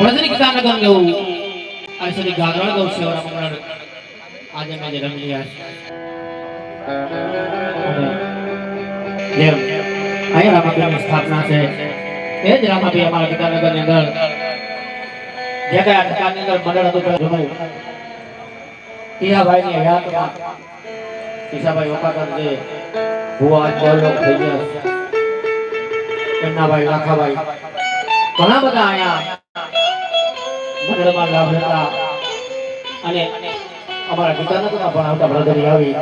ભદ્રિક નગર ગયું આ સુધી ગાગરણ ગૌ સેવરા મંગળ આજે મેં જે રમી રહ્યા છે જેમ અહીંયા રામાપીરની સ્થાપના છે એ જ રામાપી અમારા ગીતાનગરની અંદર જે કઈ આ ગીતાની અંદર મંડળ હતું પેલા જમાયું ટીહાભાઈની યાદમાં ઈશાભાઈ ઓકાકર જે ભુવા ચોલોક થઈ ગયા એમના ભાઈ લાખાભાઈ ઘણા બધા અહીંયા મંડળમાં લાભ લેતા અને અમારા ગીતાનગરના પણ આવતા બ્રધરી આવી.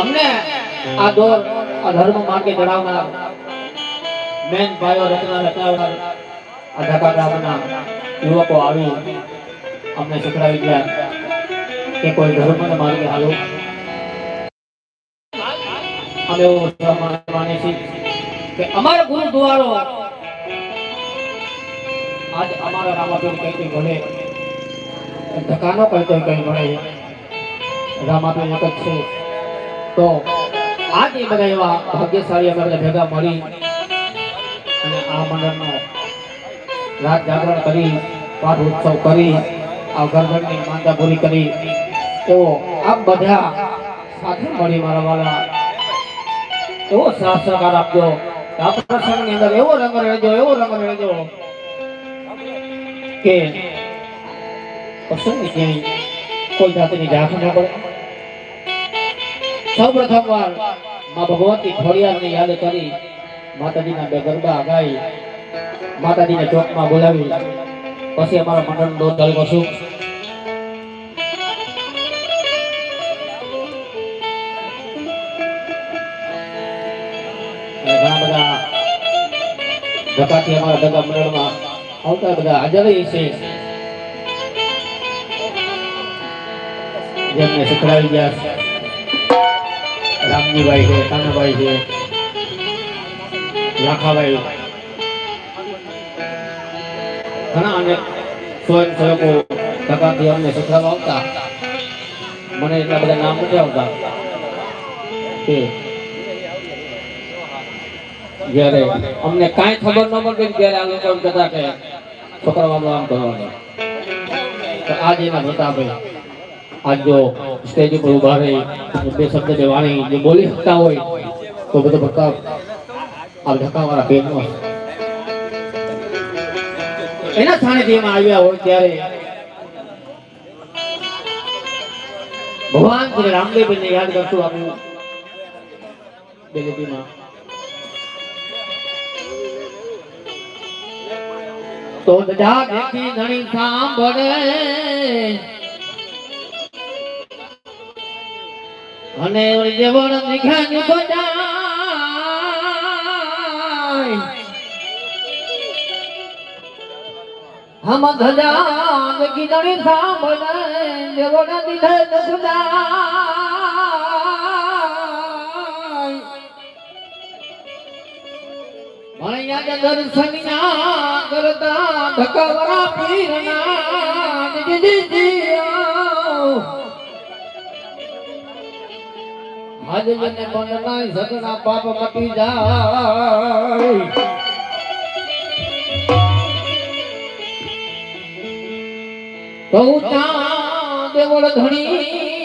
અમને આ દોર, આ ધર્મ માર્ગે જણાવનાર મેન ભાઈઓ રચના રચાવનાર ઢાકા ગામના યુવકો આવી અમને શીખડાવી ગયા કે કોઈ ધર્મને માર્ગે હાલો. અમે એવું માનીએ છીએ કે અમારો ગુરુદ્વારો આજ અમારા રામાપીર કઈ ભલે ધકાનો કઈ કઈ મળે. રામાપીર એક જ છે. તો આજ એ બધા એવા ભાગ્યશાળી અમે ભેગા મળી અને આ મંડળનો રાત જાગરણ કરી, પાઠ ઉત્સવ કરી, આ ગરબડની માંદા પૂરી કરી. તો આ બધા સાથે મળી મારા વાલા. એવો સાથ સહકાર આપજો. કે આ પ્રસંગની અંદર એવો રંગ રહેજો એવો રંગ રહેજો કે પ્રસંગની ક્યાંય કોઈ જાતની ઝાંખ ના પડે સૌ પ્રથમ વારમાં ભગવતી ખોડિયારને યાદ કરી માતાજીના બે ગરબા ગાઈ, માતાજીને ચોકમાં બોલાવી. પછી અમારા મંડળ દોર ચાલુ કરશું. અને ઘણા બધા ધક્કાથી અમારા દગા મંડળમાં આવતા બધા હાજર છે જેમને શીખડાવી ગયા છે. રામજીભાઈ છે કાનાભાઈ છે, લાખાભાઈ. ઘણા અને સ્વયંસેવકો ટકાથી અમને શીખડાવવા આવતા. મને એટલા બધા નામ નથી આવતા કે જ્યારે અમને કાંઈ ખબર ન પડતી ત્યારે આ લોકો એમ કહેતા કે છોકરાઓ આમ કરવાનું આજ એના પ્રતાપે આજ જો સ્ટેજ ઉપર ઊભા રહી બે શબ્દ જે વાણી જે બોલી શકતા હોય તો બધો પ્રતાપ આ પેટનો છે. એના સ્થાનેથી જેમાં આવ્યા હોય ત્યારે ભગવાન શ્રી રામદેવને યાદ કરતું આપણું બેલેટીમાં તો દજા દેખી ધણી સાંભળે. અને જેવણ નિખાની બજાય. હમ ધજા દેખી ધણી સાંભળે. જેવણ નિખે દસુદાય ભણ્યા દર્શનિયા કરતા ધકવરા પીરના મને મનના સગના પાપ મટી જાય કહું ત્યાં દેવળ ધણી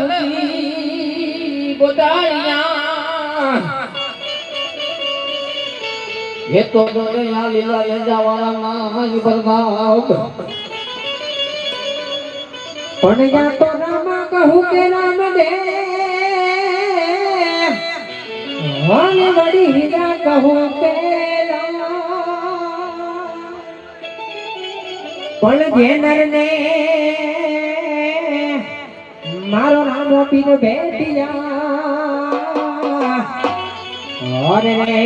હુઈ બોટાળિયા એ તો દોડ્યા લીલા લેજાવાળા નામ પ્રભાવ પણ યા તો રામ કહું કે રામ દે વાલ વડી હીરા પણ જે નરને મારો નામ પીર બેટિયા અરે રે,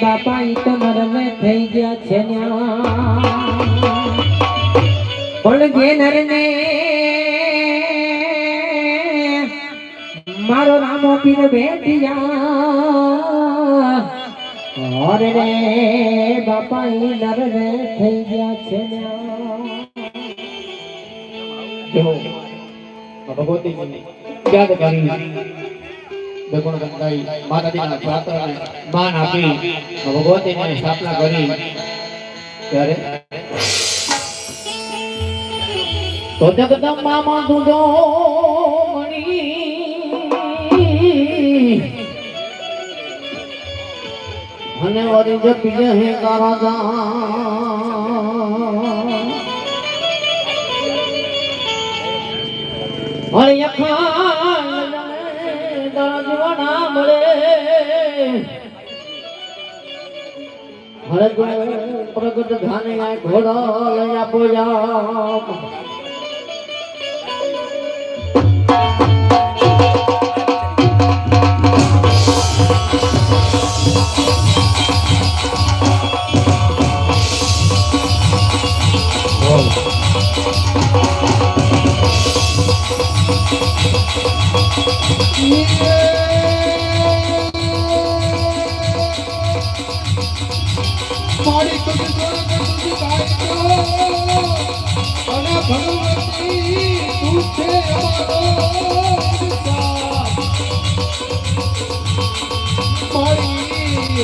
બાપા, ઈ તો મરમે થઈ ગયા છે પણ જે નરને મારો નામ પીર બેટિયા અરે રે, બાપા, ઈ નરમે થઈ ગયા છે આ ભગવતીની યાદ કરી બેગુણ ગંગાઈ માતાજીના છાત્રને માન આપી ભગવતીની સ્થાપના કરી. ત્યારે તો જગદંબા તુજો મણી. અને વરી જપીએ હે કારાજા અખાન દરજવાના મળે. હરે પ્રગટ ધાને આ ઘોડા લઈ આપો જાપ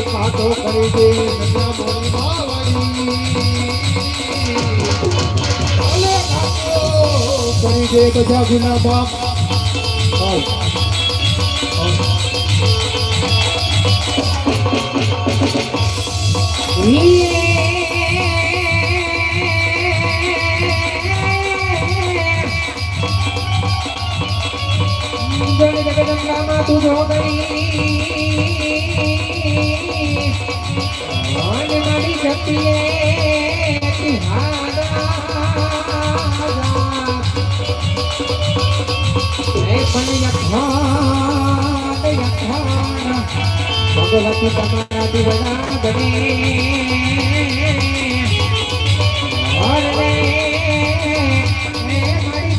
કાંટો કરી દે દે બધા ગુના બાપ જગદંબામાં તું જો ગઈ ભગવતી દીવડા બને એ મારી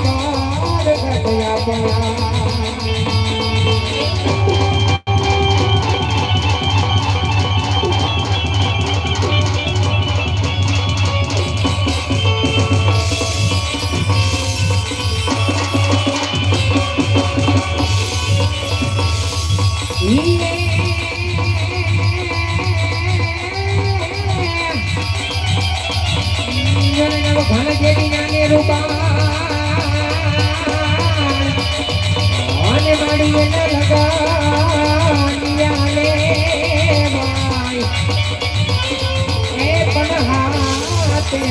પાર ઘટયા ગયા ઘન જેવી નાની રૂપા અને માડી એને લગાનિયા લે ભાઈ એ પણ હાથે